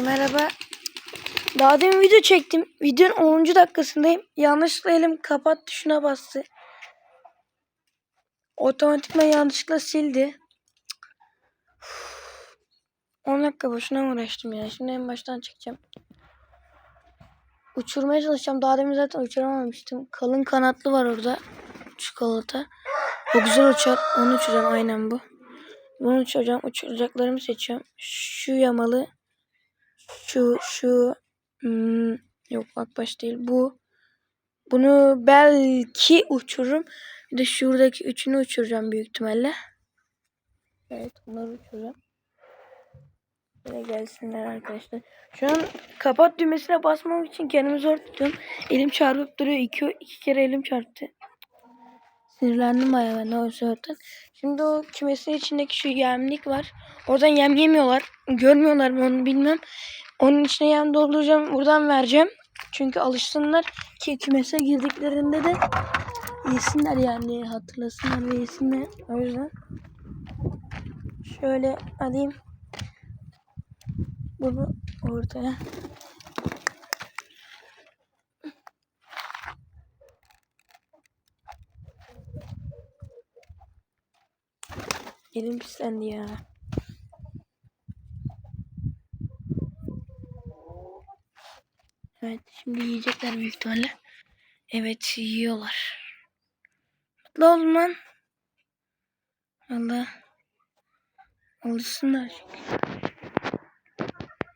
merhaba. Daha demin video çektim. Videonun 10. dakikasındayım. Yanlışlıkla elim kapat tuşuna bastı. Otomatikman yanlışlıkla sildi. 10 dakika boşuna uğraştım ya. Şimdi en baştan çekeceğim. Uçurmaya çalışacağım. Daha demin zaten uçuramamıştım. Kalın kanatlı var orada. Çikolata. O güzel uçar. Onu uçuracağım aynen bu. Bunu uçuracağım. Uçuracaklarımı seçiyorum. Şu yamalı. Şu şu hmm, yok akbaş değil bu. Bunu belki uçururum. Bir de şuradaki üçünü uçuracağım büyük ihtimalle. Evet bunları uçuracağım. Böyle gelsinler arkadaşlar. Şu an kapat düğmesine basmam için kendimi zor tutuyorum. Elim çarpıp duruyor. İki, iki kere elim çarptı. Sinirlendim bayağı ben o zaten. Şimdi o kümesin içindeki şu yemlik var. Oradan yem yemiyorlar. Görmüyorlar mı onu bilmem. Onun içine yem dolduracağım. Buradan vereceğim. Çünkü alışsınlar ki kümese girdiklerinde de yesinler yani. Hatırlasınlar ve yesinler. O yüzden şöyle alayım. Bunu ortaya. Elim pislendi ya. Evet şimdi yiyecekler büyük ihtimalle. Evet yiyorlar. Mutlu olun lan. Allah. Alışsınlar çünkü.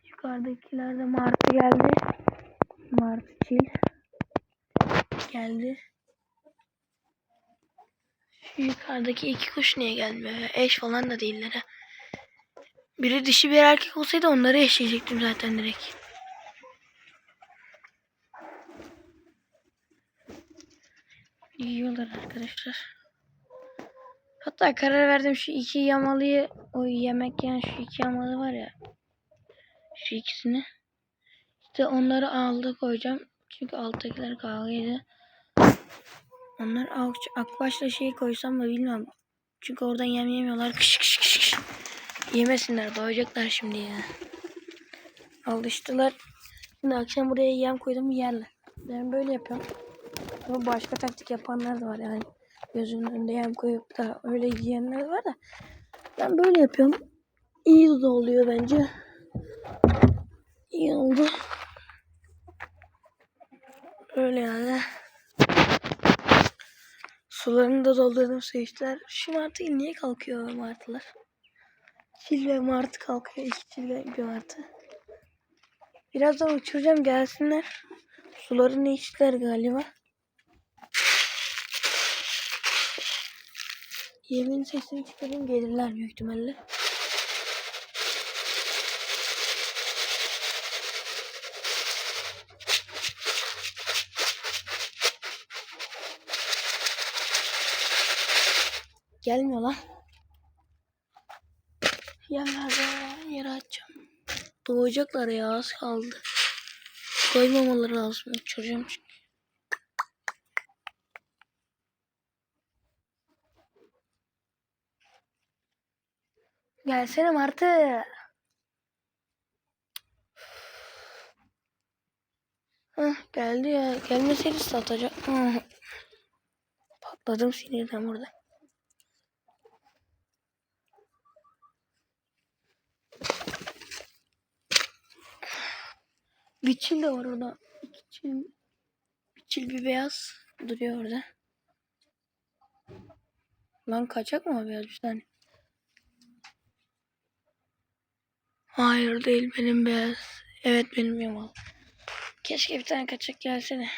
Yukarıdakiler de martı geldi. Martı çil. Geldi. Yukarıdaki iki kuş niye gelmiyor? Eş falan da değiller ha. Biri dişi bir erkek olsaydı onları eşleyecektim zaten direkt. Yiyorlar arkadaşlar. Hatta karar verdim şu iki yamalıyı o yemek yiyen şu iki yamalı var ya. Şu ikisini. İşte onları aldı koyacağım. Çünkü alttakiler kavgaydı. Onlar ak akbaşla şey koysam da bilmiyorum. Çünkü oradan yem yemiyorlar. Kış kış kış kış. Yemesinler doyacaklar şimdi ya. Alıştılar. Şimdi akşam buraya yem koydum yerler. Ben böyle yapıyorum. Ama başka taktik yapanlar da var yani. Gözünün önünde yem koyup da öyle yiyenler var da. Ben böyle yapıyorum. İyi de oluyor bence. İyi oldu. Öyle yani. Sularını da doldurdum su içtiler. Şu martı niye kalkıyor martılar? Çil ve martı kalkıyor. İki çil ve bir martı. Birazdan uçuracağım gelsinler. Sularını içtiler galiba. Yemin sesini çıkarayım gelirler büyük ihtimalle. Gelmiyor lan. Yerlerde yere açacağım. Doğacaklar ya az kaldı. Koymamaları lazım. Uçuracağım çünkü. Gelsene Martı. Hah, geldi ya. Gelmeseydi satacak. Patladım sinirden burada. Bir çil de var orada. İki çil. Bir beyaz duruyor orada. Lan kaçak mı beyaz bir tane? Hayır değil benim beyaz. Evet benim yamal. Keşke bir tane kaçak gelsene.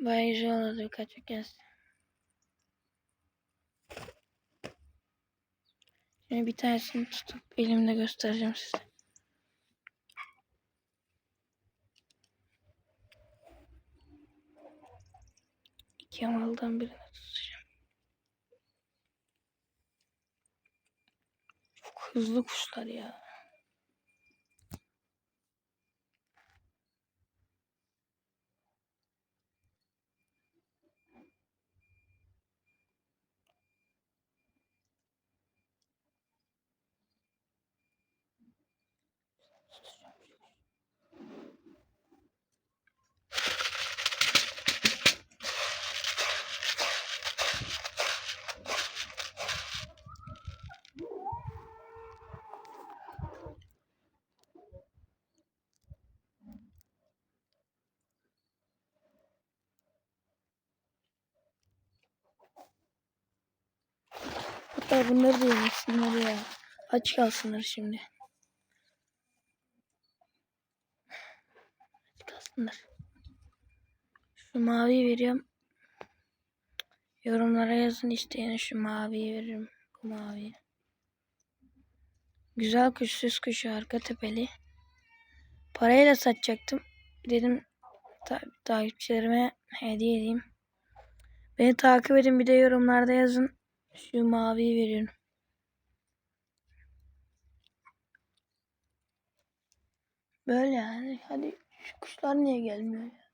Bayağı güzel olurdu kaçak gelsin. Şimdi bir tanesini tutup elimle göstereceğim size. İki yamaldan birini tutacağım. Çok hızlı kuşlar ya. Kuşlar bunları da yemesinler ya. Aç kalsınlar şimdi. Aç kalsınlar. Şu maviyi veriyorum. Yorumlara yazın isteyene şu maviyi veririm. Bu maviyi. Güzel kuş, süs kuşu, arka tepeli. Parayla satacaktım. Dedim ta takipçilerime hediye edeyim. Beni takip edin bir de yorumlarda yazın. Şu maviyi veriyorum. Böyle yani. Hadi şu kuşlar niye gelmiyor ya?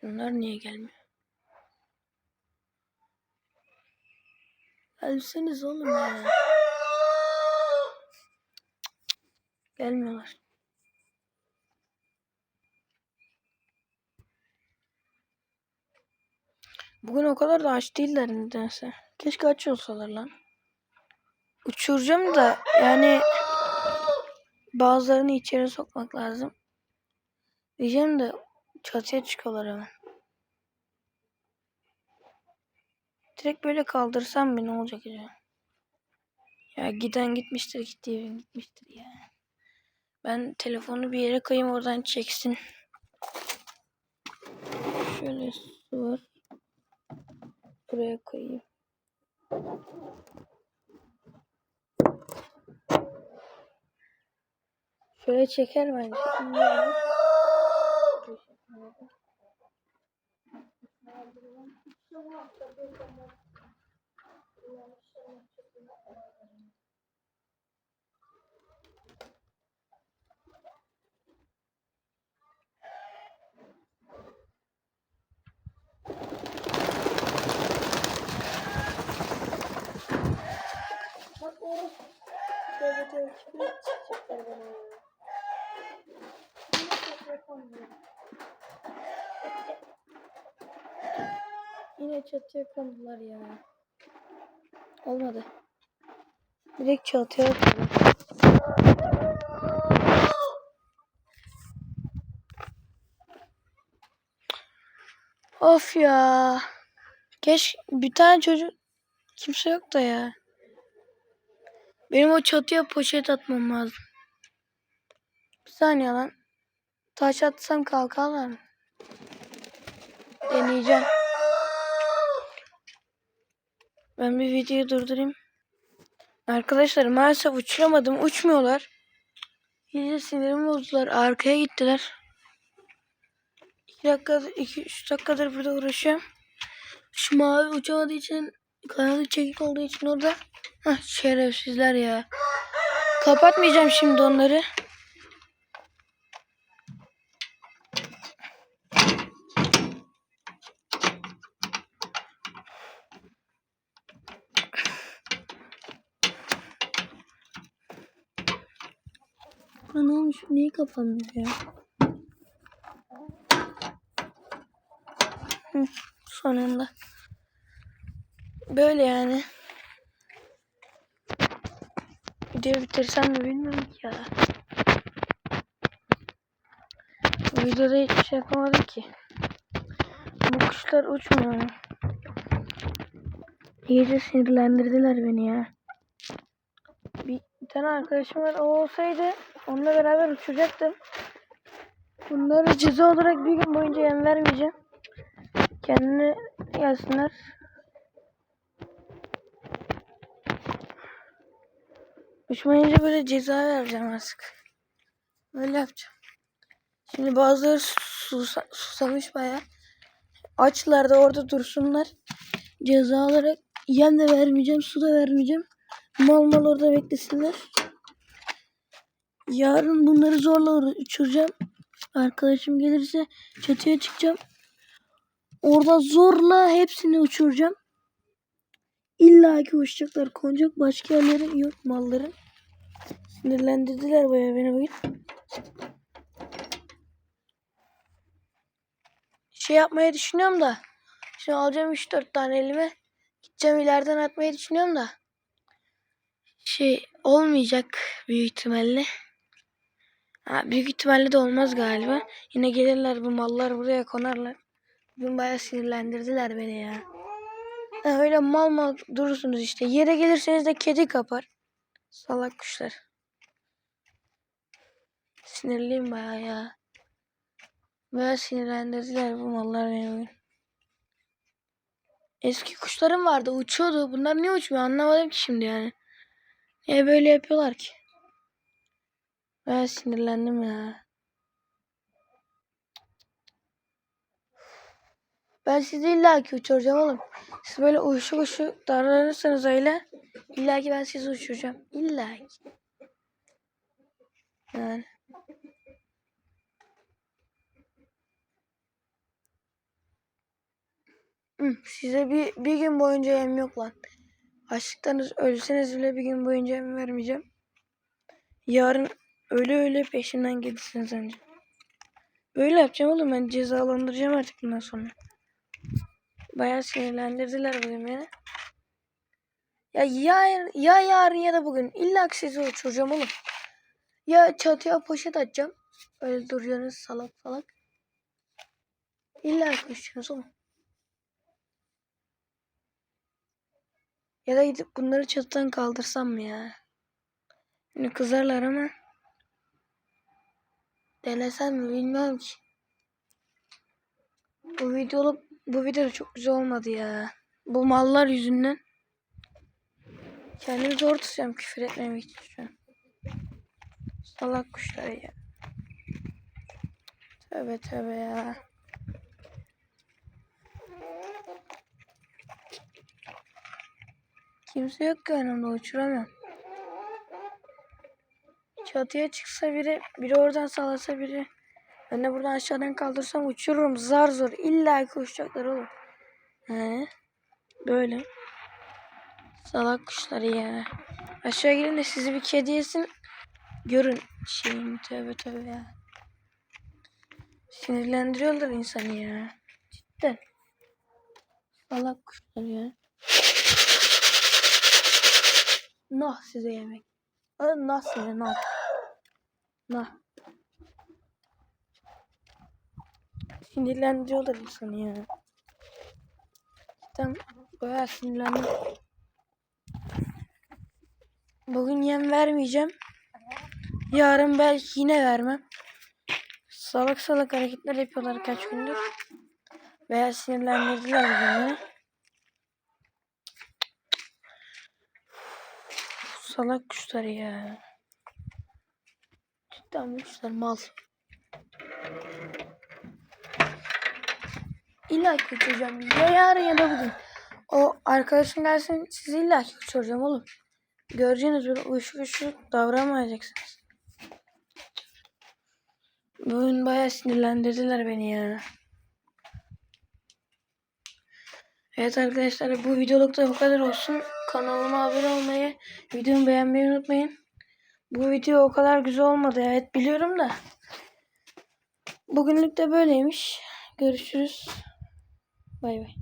Şunlar niye gelmiyor? Gelseniz oğlum ya. Gelmiyorlar. Bugün o kadar da aç değiller nedense. Keşke aç olsalar lan. Uçuracağım da yani bazılarını içeri sokmak lazım. Diyeceğim de çatıya çıkıyorlar hemen. Direkt böyle kaldırsam mı ne olacak acaba? Ya giden gitmiştir, gittiği gitmiştir ya. Ben telefonu bir yere koyayım oradan çeksin. Şöyle su var. Buraya koyayım. Şöyle çeker bence. Bilmiyorum. Tövbe. Kime çıkacaklar ya? Yine çatıya kondular ya. Olmadı. Direkt çatıya kondular. Of ya. Keş bir tane çocuk kimse yok da ya. Benim o çatıya poşet atmam lazım. Bir saniye lan. Taş atsam kalkarlar mı? Deneyeceğim. Ben bir videoyu durdurayım. Arkadaşlar maalesef uçuramadım. Uçmuyorlar. İyice sinirimi bozdular. Arkaya gittiler. 2 dakika, 2-3 dakikadır burada uğraşıyorum. Şu mavi uçamadığı için kanadı çekik olduğu için o da Hah şerefsizler ya. Kapatmayacağım şimdi onları. Ne olmuş? Niye kapanmıyor ya? Sonunda. Böyle yani. Videoyu bitirsem mi bilmiyorum ki ya. Videoda hiçbir şey yapamadım ki. Bu kuşlar uçmuyor. İyice sinirlendirdiler beni ya. Bir, bir tane arkadaşım var. O olsaydı onunla beraber uçacaktım. Bunları ceza olarak bir gün boyunca yem vermeyeceğim. Kendine gelsinler. Uçmayınca böyle ceza vereceğim artık. Öyle yapacağım. Şimdi bazıları susa, susamış baya. Açlar da orada dursunlar. Ceza olarak yem de vermeyeceğim, su da vermeyeceğim. Mal mal orada beklesinler. Yarın bunları zorla uçuracağım. Arkadaşım gelirse çatıya çıkacağım. Orada zorla hepsini uçuracağım. İlla ki uçacaklar. Konacak başka yerleri yok malların. Sinirlendirdiler bayağı beni bugün. Şey yapmayı düşünüyorum da. Şimdi alacağım 3-4 tane elime. Gideceğim ileriden atmayı düşünüyorum da. Şey olmayacak büyük ihtimalle. Ha, büyük ihtimalle de olmaz galiba. Yine gelirler bu mallar buraya konarlar. Bugün bayağı sinirlendirdiler beni ya. Öyle mal mal durursunuz işte. Yere gelirseniz de kedi kapar. Salak kuşlar. Sinirliyim bayağı ya. Bayağı sinirlendirdiler bu mallar beni. Eski kuşlarım vardı uçuyordu. Bunlar niye uçmuyor anlamadım ki şimdi yani. Niye böyle yapıyorlar ki? Bayağı sinirlendim ya. Ben sizi illaki uçuracağım oğlum. Siz böyle uyuşuk uyuşuk davranırsanız öyle illaki ben sizi uçuracağım. İllaki. Yani. Size bir, bir gün boyunca yem yok lan. Açlıktan ölseniz bile bir gün boyunca yem vermeyeceğim. Yarın öyle öyle peşimden gelirsiniz önce. Böyle yapacağım oğlum ben cezalandıracağım artık bundan sonra. Bayağı sinirlendirdiler bugün beni. Ya, ya, ya yarın ya da bugün illa ki sizi uçuracağım oğlum. Ya çatıya poşet atacağım. Öyle duruyorsunuz salak salak. İlla ki uçacaksınız oğlum. Ya da gidip bunları çatıdan kaldırsam mı ya? Yine kızarlar ama. Denesem mi bilmiyorum ki. Bu video bu video çok güzel olmadı ya. Bu mallar yüzünden. Kendimi zor tutuyorum küfür etmemek için şu an. Salak kuşlar ya. Tövbe tövbe ya. Kimse yok ki önümde uçuramıyorum. Çatıya çıksa biri, biri oradan sallasa biri. Ben de buradan aşağıdan kaldırsam uçururum zar zor. İlla ki uçacaklar oğlum. He. Böyle. Salak kuşları ya. Aşağı gelin de sizi bir kedi yesin. Görün şeyimi tövbe tövbe ya. Sinirlendiriyorlar insanı ya. Cidden. Salak kuşlar ya. Nah size yemek. Nah size nah. Nah. Sinirlendiriyorlar insanı ya. Cidden bayağı sinirlendim. Bugün yem vermeyeceğim. Yarın belki yine vermem. Salak salak hareketler yapıyorlar kaç gündür. Veya sinirlendirdiler beni. Salak kuşlar ya. Cidden kuşlar mal. İlla ki uçuracağım. Ya yarın ya da bugün. O arkadaşım gelsin sizi illa ki uçuracağım oğlum. Göreceğiniz böyle uyuşuk uyuşuk davranmayacaksınız. Bugün bayağı sinirlendirdiler beni ya. Evet arkadaşlar bu videoluk da bu kadar olsun. Kanalıma abone olmayı, videomu beğenmeyi unutmayın. Bu video o kadar güzel olmadı evet biliyorum da. Bugünlük de böyleymiş. Görüşürüz. Bay bay.